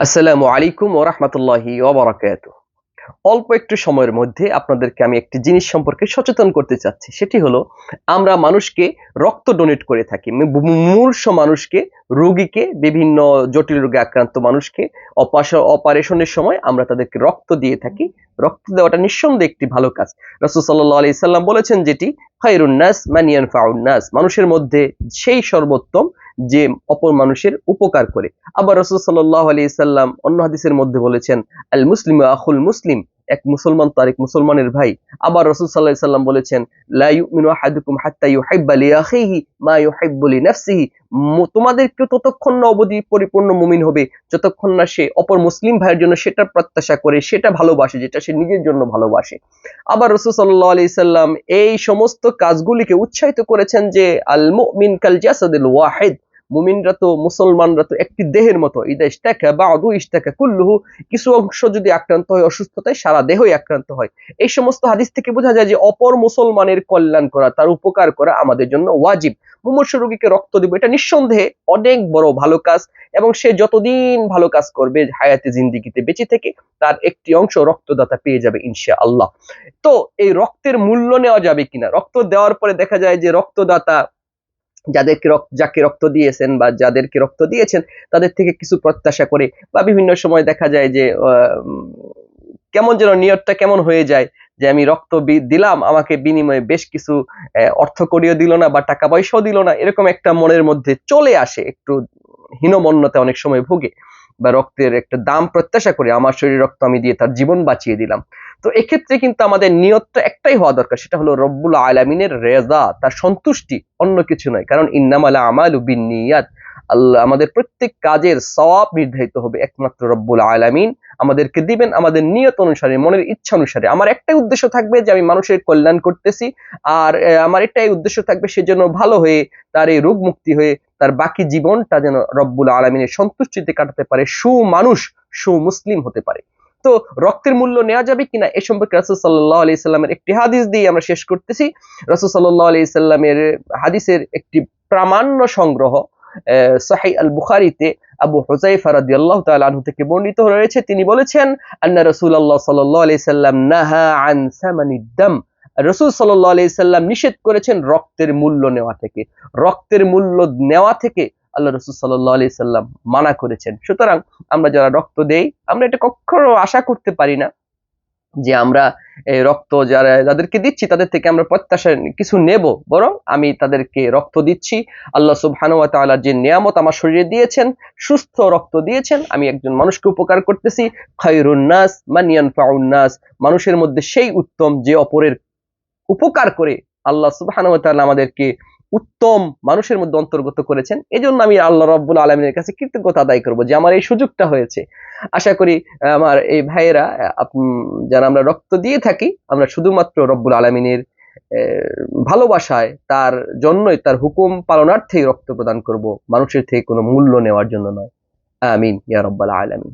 আসসালামু আলাইকুম ও রহমতুল্লাহি ওবরাকাত অল্প একটু সময়ের মধ্যে আপনাদেরকে আমি একটি জিনিস সম্পর্কে সচেতন করতে চাচ্ছি। সেটি হলো, আমরা মানুষকে রক্ত ডোনেট করে থাকি। মূর্ষ মানুষকে, রোগীকে, বিভিন্ন জটিল রোগে আক্রান্ত মানুষকে অপারেশনের সময় আমরা তাদেরকে রক্ত দিয়ে থাকি। রক্ত দেওয়াটা নিঃসন্দেহে একটি ভালো কাজ। রসুল সাল্লাহ আলি সাল্লাম বলেছেন যেটি খাইরুন্নাস মানিয়ান ফাউন্নাস মানুষের মধ্যে সেই সর্বোত্তম যে অপর মানুষের উপকার করে। আবার রসুল সাল্লাহ আলি সাল্লাম অন্য হাদিসের মধ্যে বলেছেন, আল মুসলিম আখুল মুসলিম এক মুসলমান তো আরেক মুসলমানের ভাই। আবার রসুল সাল্লাহ সাল্লাম বলেছেন তোমাদের কেউ ততক্ষণ না অবধি পরিপূর্ণ মুমিন হবে, যতক্ষণ না সে অপর মুসলিম ভাইয়ের জন্য সেটা প্রত্যাশা করে, সেটা ভালোবাসে, যেটা সে নিজের জন্য ভালোবাসে। আবার রসুল সাল্লাহ আলি সাল্লাম এই সমস্ত কাজগুলিকে উৎসাহিত করেছেন যে, আল মুমিন কাল জাসাদিল ওয়াহিদ মুমিনরা তো, মুসলমানরা তো একটি দেহের মতো। ইদা ইস্তাকা বা অদু ইস্তাকা কুল্লুহু। কিছু অংশ যদি আক্রান্ত হয় অসুস্থতায়, সারা দেহই আক্রান্ত হয়। এই সমস্ত হাদিস থেকে বোঝা যায় যে, অপর মুসলমানের কল্যাণ করা, তার উপকার করা আমাদের জন্য ওয়াজিব। মুমূর্ষ রোগীকে রক্ত দিব, এটা নিঃসন্দেহে অনেক বড় ভালো কাজ। এবং সে যতদিন ভালো কাজ করবে, হায়াতে জিন্দিগিতে বেঁচে থেকে, তার একটি অংশ রক্তদাতা পেয়ে যাবে ইনশা আল্লাহ তো এই রক্তের মূল্য নেওয়া যাবে কিনা? রক্ত দেওয়ার পরে দেখা যায় যে, রক্তদাতা যাদেরকে রক্ত, যাকে রক্ত দিয়েছেন বা যাদেরকে রক্ত দিয়েছেন, তাদের থেকে কিছু প্রত্যাশা করে বা বিভিন্ন সময় দেখা যায় যে কেমন যেন নিয়তটা কেমন হয়ে যায় যে, আমি রক্ত দিলাম, আমাকে বিনিময়ে বেশ কিছু অর্থ করিয়ে দিল না বা টাকা পয়সাও দিল না, এরকম একটা মনের মধ্যে চলে আসে, একটু হীনমন্যতা অনেক সময় ভোগে। বা রক্তের একটা দাম প্রত্যাশা করে আমার শরীর রক্ত আমি দিয়ে তার জীবন বাঁচিয়ে দিলাম। তো এক্ষেত্রে কিন্তু আমাদের নিয়তটা একটাই হওয়া দরকার, সেটা হলো রব্বুল আলামিনের রেজা, তার সন্তুষ্টি, অন্য কিছু নয়। কারণ ইন্নামালা আমাল বিনিয়াত আল্লাহ আমাদের প্রত্যেক কাজের সওয়াব নির্ধারিত হবে একমাত্র রব্বুল আলামিন। আমাদেরকে দিবেন আমাদের নিয়ত অনুসারে, মনের ইচ্ছা অনুসারে। আমার একটাই উদ্দেশ্য থাকবে যে আমি মানুষের কল্যাণ করতেছি, আর আমার এটাই উদ্দেশ্য থাকবে সে যেন ভালো হয়ে তার এই রোগ মুক্তি হয়ে তার বাকি জীবনটা যেন রব্বুল আলমিনের সন্তুষ্টিতে কাটাতে পারে সুমানুষ সুমুসলিম হতে পারে। তো রক্তের মূল্য নেওয়া যাবে কিনা এ সম্পর্কে রাসুল সাল্লাহ আলি সাল্লামের একটি হাদিস দিয়ে আমরা শেষ করতেছি। রাসুল সাল্লাহ আলি সাল্লামের হাদিসের একটি প্রামাণ্য সংগ্রহ আহ, সাহি আল বুখারিতে আবু হুজাইফা রাদিয়াল্লাহু তাআলা আনহু থেকে বর্ণিত রয়েছে। তিনি বলেছেন আন্না রাসূলুল্লাহ সাল্লাল্লাহু আলাইহি সাল্লাম নাহা আন সামানিদ দাম। রাসূল সাল্লাম নিষেধ করেছেন রক্তের মূল্য নেওয়া থেকে। রক্তের মূল্য নেওয়া থেকে আল্লাহ রসুল সাল্লাহ আলি সাল্লাম মানা করেছেন। সুতরাং আমরা যারা রক্ত দেই, আমরা এটা কখনো আশা করতে পারি না যে আমরা এই রক্ত যারা যাদেরকে দিচ্ছি, তাদের থেকে আমরা প্রত্যাশা কিছু নেব। বরং আমি তাদেরকে রক্ত দিচ্ছি। আল্লাহ সুবহানাহু ওয়া তাআলার যে নিয়ামত আমার শরীরে দিয়েছেন, সুস্থ রক্ত দিয়েছেন, আমি একজন মানুষকে উপকার করতেছি। খায়রুন নাস, মান ইয়ানফাউন নাস। মানুষের মধ্যে সেই উত্তম যে অপরের উপকার করে আল্লাহ সুবহানাহু আমাদেরকে উত্তম মানুষের মধ্যে অন্তর্গত করেছেন। এজন্য আমি আল্লাহ রব্বুল আলমিনের কাছে কৃতজ্ঞতা আদায় করব যে আমার এই সুযোগটা হয়েছে। আশা করি আমার এই ভাইয়েরা যারা আমরা রক্ত দিয়ে থাকি, আমরা শুধুমাত্র রব্বুল আলমিনের ভালোবাসায়, তার জন্যই, তার হুকুম পালনার্থেই রক্ত প্রদান করব। মানুষের থেকে কোনো মূল্য নেওয়ার জন্য নয়। আমিন, ইয়া রব্বাল আলামিন।